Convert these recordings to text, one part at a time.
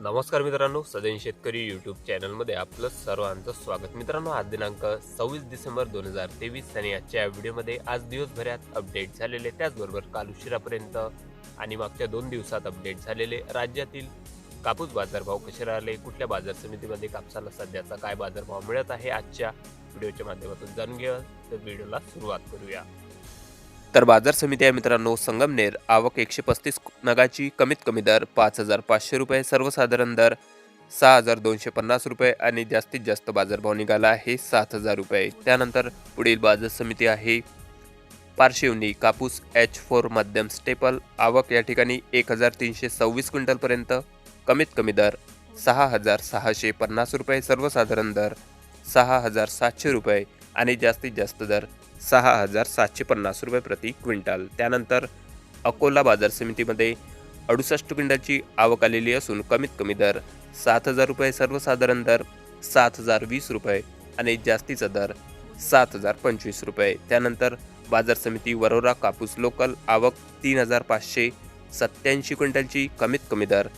नमस्कार मित्रांनो सदैन शेतकरी यूट्यूब चॅनलमध्ये आपलं सर्वांचं स्वागत. मित्रांनो आज दिनांक सव्वीस डिसेंबर दोन हजार तेवीस आणि आजच्या व्हिडिओमध्ये आज दिवसभरात अपडेट झालेले त्याचबरोबर काल उशिरापर्यंत आणि मागच्या दोन दिवसात अपडेट झालेले राज्यातील कापूस बाजारभाव कसे राहिले कुठल्या बाजार समितीमध्ये कापसाला सध्याचा काय बाजारभाव मिळत आहे आजच्या व्हिडिओच्या माध्यमातून जाणून घेऊया. तर व्हिडिओला सुरुवात करूया. तर बाजार समिती आहे मित्रांनो. संगमनेर आवक एकशे पस्तीस नगाची कमीत कमी दर पाच हजार पाचशे रुपये सर्वसाधारण दर सहा हजार दोनशे पन्नास रुपये आणि जास्तीत जास्त बाजारभाव निघाला आहे सात हजार रुपये. त्यानंतर पुढील बाजार समिती आहे पारशिवनी कापूस एच फोर मध्यम स्टेपल आवक या ठिकाणी एक हजार तीनशे सव्वीस क्विंटलपर्यंत कमीत कमी दर सहा हजार सहाशे पन्नास रुपये सर्वसाधारण दर सहा हजार सातशे रुपये आणि जास्तीत जास्त दर सहा हजार सातशे पन्नास रुपये प्रति क्विंटल. त्यानंतर अकोला बाजार समितीमध्ये अडुसष्ट क्विंटलची आवक आलेली असून कमीत कमी दर सात हजार रुपये सर्वसाधारण दर सात हजार वीस रुपये आणि जास्तीचा दर सात हजार पंचवीस रुपये. त्यानंतर बाजार समिती वरोरा कापूस लोकल आवक तीन हजार पाचशे सत्याऐंशी क्विंटलची कमीत कमी दर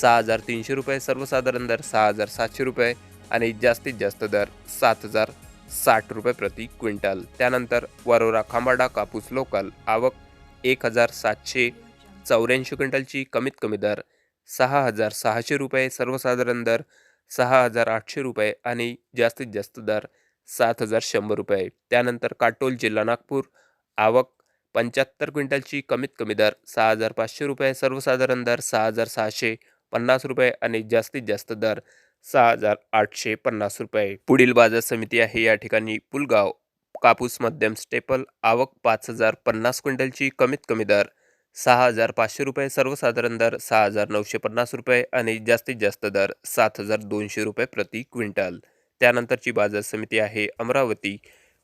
सहा हजार तीनशे रुपये सर्वसाधारण दर सहा हजार सातशे रुपये आणि जास्तीत जास्त दर सात हजार साठ रुपये प्रति क्विंटल. त्यानंतर वरोरा खांबाडा कापूस लोकल आवक एक हजार सातशे चौऱ्याऐंशी क्विंटलची कमीत कमी दर सहा हजार सहाशे रुपये सर्वसाधारण दर सहा हजार आठशे रुपये आणि जास्तीत जास्त दर सात हजार शंभर रुपये. त्यानंतर काटोल जिल्हा नागपूर आवक पंच्याहत्तर क्विंटलची कमीत कमी दर सहा हजार पाचशे रुपये सर्वसाधारण दर सहा हजार सहाशे पन्नास रुपये आणि जास्तीत जास्त दर सहा हजार आठशे पन्नास रुपये. पुढील बाजार समिती आहे. या ठिकाणी पुलगाव कापूस मध्यम स्टेपल आवक पाच हजार पन्नास क्विंटलची कमीत कमी दर सहा हजार पाचशे रुपये सर्वसाधारण दर सहा हजार नऊशे पन्नास रुपये आणि जास्तीत जास्त दर सात हजार दोनशे रुपये प्रति क्विंटल. त्यानंतरची बाजार समिती आहे अमरावती.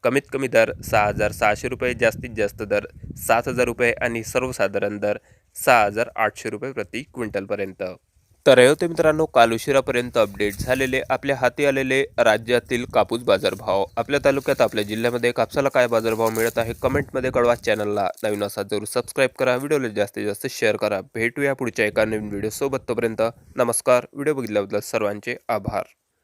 कमीत कमी दर सहा हजार सहाशे रुपये जास्तीत जास्त दर सात हजार रुपये आणि सर्वसाधारण दर सहा हजार आठशे रुपये प्रति क्विंटलपर्यंत. तर हे होते मित्रांनो काल उशिरापर्यंत अपडेट झालेले आपल्या हाती आलेले राज्यातील कापूस बाजारभाव. आपल्या तालुक्यात आपल्या जिल्ह्यामध्ये कापसाला काय बाजारभाव मिळत आहे कमेंटमध्ये कळवा. चॅनलला नवीन असा जरूर सबस्क्राईब करा. व्हिडिओला जास्तीत जास्त शेअर करा. भेटूया पुढच्या एका नवीन व्हिडिओसोबत तोपर्यंत नमस्कार. व्हिडिओ बघितल्याबद्दल सर्वांचे आभार.